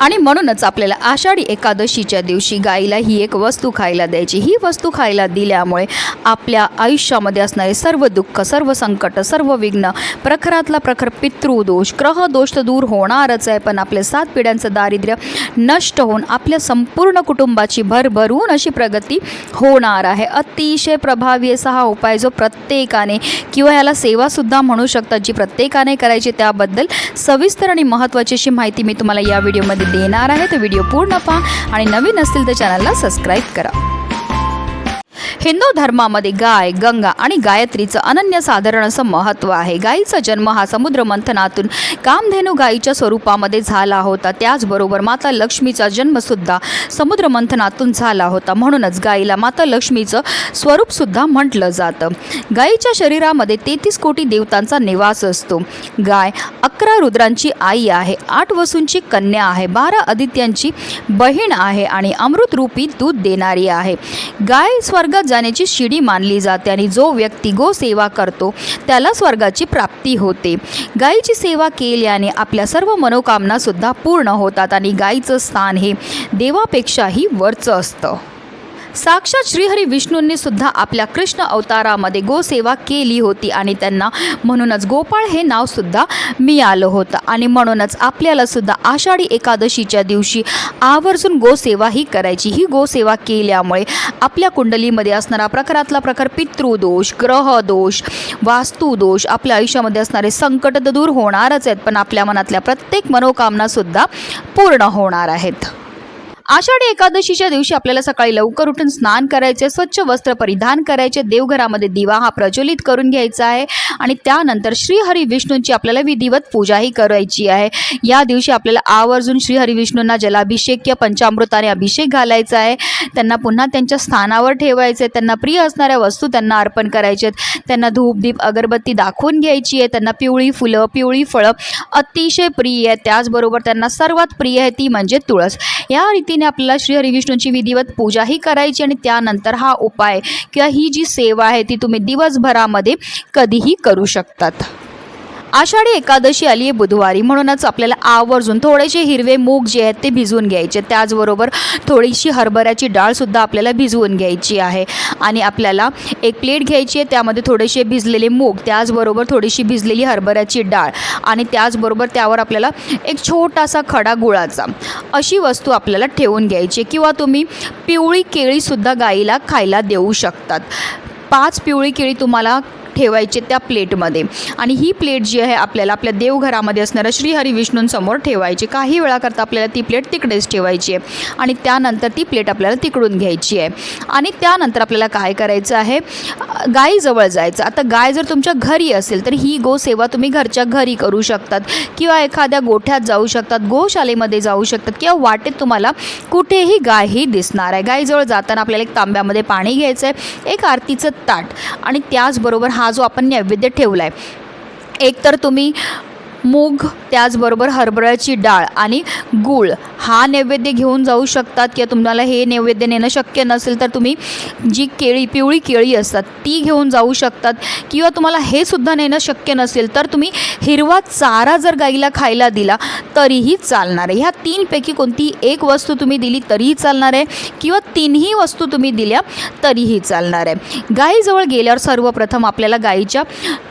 आणि म्हणूनच आपल्याला आषाढी एकादशीच्या दिवशी गाईला ही एक वस्तू खायला द्यायची. ही वस्तू खायला दिल्यामुळे आपल्या आयुष्यामध्ये असणारे सर्व दुःख सर्व संकट सर्व विघ्न प्रखरातला प्रखर पितृदोष ग्रहदोष तर दूर होणारच आहे. पण आपल्या सात पिढ्यांचं दारिद्र्य नष्ट होऊन आपल्या संपूर्ण कुटुंबाची भरभरून अशी प्रगती होणार आहे. अतिशय प्रभावी असा हा उपाय जो प्रत्येकाने किंवा याला सेवासुद्धा म्हणू शकतात. जी प्रत्येकाने करायची त्याबद्दल सविस्तर आणि महत्त्वाची अशी माहिती मी तुम्हाला या व्हिडिओमध्ये देणार आहे. तर व्हिडिओ पूर्ण पहा आणि नवीन असतील तर चॅनलला सबस्क्राईब करा. हिंदू धर्मामध्ये गाय गंगा आणि गायत्रीचं अनन्यसाधारण असं महत्त्व आहे. गायीचा जन्म हा समुद्र मंथनातून कामधेनू गायीच्या स्वरूपामध्ये झाला होता. त्याचबरोबर माता लक्ष्मीचा जन्मसुद्धा समुद्र मंथनातून झाला होता. म्हणूनच गायीला माता लक्ष्मीचं स्वरूपसुद्धा म्हटलं जातं. गायीच्या शरीरामध्ये तेहतीस कोटी देवतांचा निवास असतो. गाय अकरा रुद्रांची आई आहे आठ वसूंची कन्या आहे बारा आदित्यांची बहीण आहे आणि अमृतरूपी दूध देणारी आहे. गाय स्वर्गात जाण्याची शिडी मानली जाते आणि जो व्यक्ती गोसेवा करतो त्याला स्वर्गाची प्राप्ती होते. गायीची सेवा केल्याने आपल्या सर्व मनोकामनासुद्धा पूर्ण होतात आणि गायीचं स्थान हे देवापेक्षाही वरचं असतं. साक्षात श्रीहरी विष्णूंनी सुद्धा आपल्या कृष्ण अवतारामध्ये गोसेवा केली होती आणि त्यांना म्हणूनच गोपाळ हे नावसुद्धा मिळालं होतं. आणि म्हणूनच आपल्याला सुद्धा आषाढी एकादशीच्या दिवशी आवर्जून गोसेवा ही करायची. ही गोसेवा केल्यामुळे आपल्या कुंडलीमध्ये असणारा प्रकारातला प्रकार पितृदोष ग्रहदोष वास्तुदोष आपल्या आयुष्यामध्ये असणारे संकट तर दूर होणारच आहेत पण आपल्या मनातल्या प्रत्येक मनोकामनासुद्धा पूर्ण होणार आहेत. आषाढी एकादशीच्या दिवशी आपल्याला सकाळी लवकर उठून स्नान करायचे स्वच्छ वस्त्र परिधान करायचे देवघरामध्ये दिवा हा प्रज्वलित करून घ्यायचा आहे. आणि त्यानंतर श्रीहरी विष्णूंची आपल्याला विधिवत पूजाही करायची आहे. या दिवशी आपल्याला आवर्जून श्रीहरी विष्णूंना जलाभिषेक किंवा पंचामृताने अभिषेक घालायचा आहे. त्यांना पुन्हा त्यांच्या स्थानावर ठेवायचे त्यांना प्रिय असणाऱ्या वस्तू त्यांना अर्पण करायचे. आहेत त्यांना धूप दीप अगरबत्ती दाखवून घ्यायची आहे. त्यांना पिवळी फुलं पिवळी फळं अतिशय प्रिय आहे. त्याचबरोबर त्यांना सर्वात प्रिय आहे ती म्हणजे तुळस. या रीती पद्धतीने आपल्याला श्री हरिविष्णूंची विधिवत पूजाही करायची आणि त्यानंतर हा उपाय किंवा ही जी सेवा आहे ती तुम्ही दिवसभरामध्ये कधीही करू शकतात. आषाढी एकादशी आली आहे बुधवारी. म्हणूनच आपल्याला आवर्जून थोडेसे हिरवे मूग जे आहेत ते भिजवून घ्यायचे. त्याचबरोबर थोडीशी हरभऱ्याची डाळसुद्धा आपल्याला भिजवून घ्यायची आहे. आणि आपल्याला एक प्लेट घ्यायची आहे. त्यामध्ये थोडेसे भिजलेले मूग त्याचबरोबर थोडीशी भिजलेली हरभऱ्याची डाळ आणि त्याचबरोबर त्यावर आपल्याला एक छोटासा खडा गुळाचा अशी वस्तू आपल्याला ठेवून घ्यायची किंवा तुम्ही पिवळी केळीसुद्धा गाईला खायला देऊ शकतात. पाच पिवळी केळी तुम्हाला ठेवायचे त्या प्लेटमध्ये. आणि ही प्लेट जी आहे आपल्याला आपल्या देवघरामध्ये असणाऱ्या श्रीहरी विष्णूंसमोर ठेवायची. काही वेळाकरता आपल्याला ती प्लेट तिकडेच ठेवायची आहे. आणि त्यानंतर ती प्लेट आपल्याला तिकडून घ्यायची आहे. आणि त्यानंतर आपल्याला काय करायचं आहे? गायीजवळ गाईजवळ जायचं. आता गाय जर तुमच्या घरी असेल तर ही गोसेवा तुम्ही घरच्या घरी करू शकतात. किंवा एखाद्या गोठ्यात जाऊ शकतात गोशालेमध्ये जाऊ शकतात किंवा वाटेत तुम्हाला कुठेही गाय ही दिसणार आहे. गायीजवळ जाताना आपल्याला एक तांब्यामध्ये पाणी घ्यायचं आहे एक आरतीचं ताट. आणि त्याचबरोबर हा जो आपण नैवेद्य ठेवला आहे एकतर तुम्ही मूग त्याचबरोबर हरभऱ्याची डाळ आणि गूळ. हा नैवेद्य घेऊन जाऊ शकतात किंवा तुम्हाला हे नैवेद्य नेणं शक्य नसेल तर तुम्ही जी केळी पिवळी केळी असतात ती घेऊन जाऊ शकतात. किंवा तुम्हाला हे सुद्धा नेणं शक्य नसेल तर तुम्ही हिरवा चारा जर गाईला खायला दिला तरीही चालणार आहे. ह्या तीनपैकी कोणतीही एक वस्तू तुम्ही दिली तरीही चालणार आहे. किंवा तीनही वस्तू तुम्ही दिल्या तरीही चालणार आहे. गाईजवळ गेल्यावर सर्वप्रथम आपल्याला गाईच्या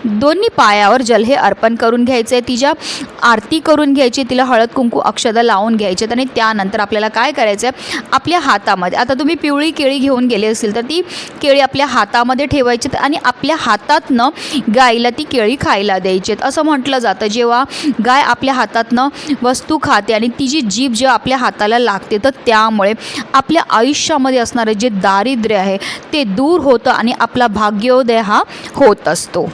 दोन्ही पायावर जल हे अर्पण करून घ्यायचं आहे तिच्या म्हणजे आरती करून घ्यायची तिला हळद कुंकू अक्षदा लावून घ्यायचे आणि त्यानंतर आपल्याला काय करायचं आहे आपल्या हातामध्ये. आता तुम्ही पिवळी केळी घेऊन गेले असेल तर ती केळी आपल्या हातामध्ये ठेवायची आणि आपल्या हातातनं गायीला ती केळी खायला द्यायची असं म्हटलं जातं. जेव्हा गाय आपल्या हातातनं वस्तू खाते आणि तिची जीभ जेव्हा आपल्या हाताला लागते तर त्यामुळे आपल्या आयुष्यामध्ये असणारं जे दारिद्र्य आहे ते दूर होतं आणि आपला भाग्योदय हा होत असतो.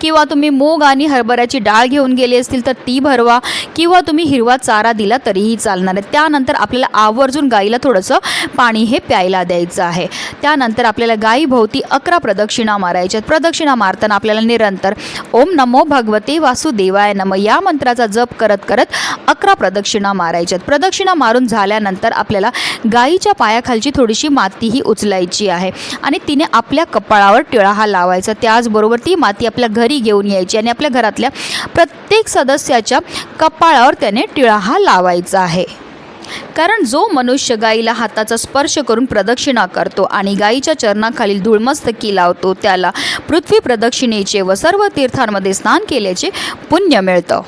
किंवा तुम्ही मूग आणि हरभऱ्याची डाळ घेऊन गेली असतील तर ती भरवा किंवा तुम्ही हिरवा चारा दिला तरीही चालणार आहे. त्यानंतर आपल्याला आवर्जून गाईला थोडंसं पाणी हे प्यायला द्यायचं आहे. त्यानंतर आपल्याला गाईभोवती अकरा प्रदक्षिणा मारायच्या प्रदक्षिणा मारताना आपल्याला निरंतर ओम नमो भगवते वासुदेवाय नम या मंत्राचा जप करत करत अकरा प्रदक्षिणा मारायच्यात प्रदक्षिणा मारून झाल्यानंतर आपल्याला गाईच्या पायाखालची थोडीशी मातीही उचलायची आहे. आणि तिने आपल्या कपाळावर टिळा हा लावायचा. त्याचबरोबर ती माती आपल्या घरी घेऊन यायची आणि आपल्या घरातल्या प्रत्येक सदस्याच्या कपाळावर त्याने टिळा हा लावायचा आहे. कारण जो मनुष्य गाईला हाताचा स्पर्श करून प्रदक्षिणा करतो आणि गाईच्या चरणाखालील धूळमस्तकी लावतो त्याला पृथ्वी प्रदक्षिणेचे व सर्व तीर्थांमध्ये स्नान केल्याचे पुण्य मिळतं.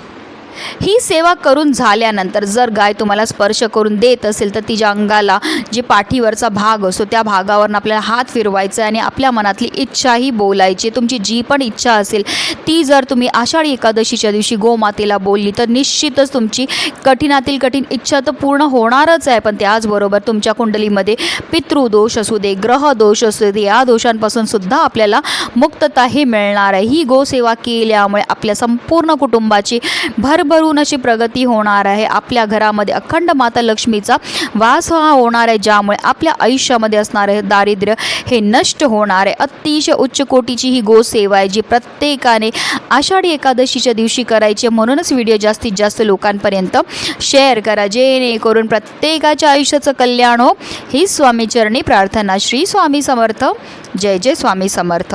ही सेवा करून झाल्यानंतर जर गाय तुम्हाला स्पर्श करून देत असेल तर तिच्या अंगाला जे पाठीवरचा भाग असतो त्या भागावरून आपल्याला हात फिरवायचा आहे आणि आपल्या मनातली इच्छाही बोलायची तुमची जी पण इच्छा असेल ती जर तुम्ही आषाढी एकादशीच्या दिवशी गोमातेला बोलली तर निश्चितच तुमची कठीणातील कठीण इच्छा तर पूर्ण होणारच आहे. पण त्याचबरोबर तुमच्या कुंडलीमध्ये पितृदोष असू दे ग्रह दोष असू दे या दोषांपासून सुद्धा आपल्याला मुक्तता हे मिळणार आहे. ही गोसेवा केल्यामुळे आपल्या संपूर्ण कुटुंबाची भर भरभरून अशी प्रगती होणार आहे. आपल्या घरामध्ये अखंड माता लक्ष्मीचा वास हा होणार आहे ज्यामुळे आपल्या आयुष्यामध्ये असणारे दारिद्र्य हे नष्ट होणार आहे. अतिशय उच्च कोटीची ही गोसेवा आहे जी प्रत्येकाने आषाढी एकादशीच्या दिवशी करायची म्हणूनच व्हिडिओ जास्तीत जास्त लोकांपर्यंत शेअर करा जेणेकरून प्रत्येकाच्या आयुष्याचं कल्याण हो. ही स्वामीचरणी प्रार्थना. श्री स्वामी समर्थ. जय जय स्वामी समर्थ.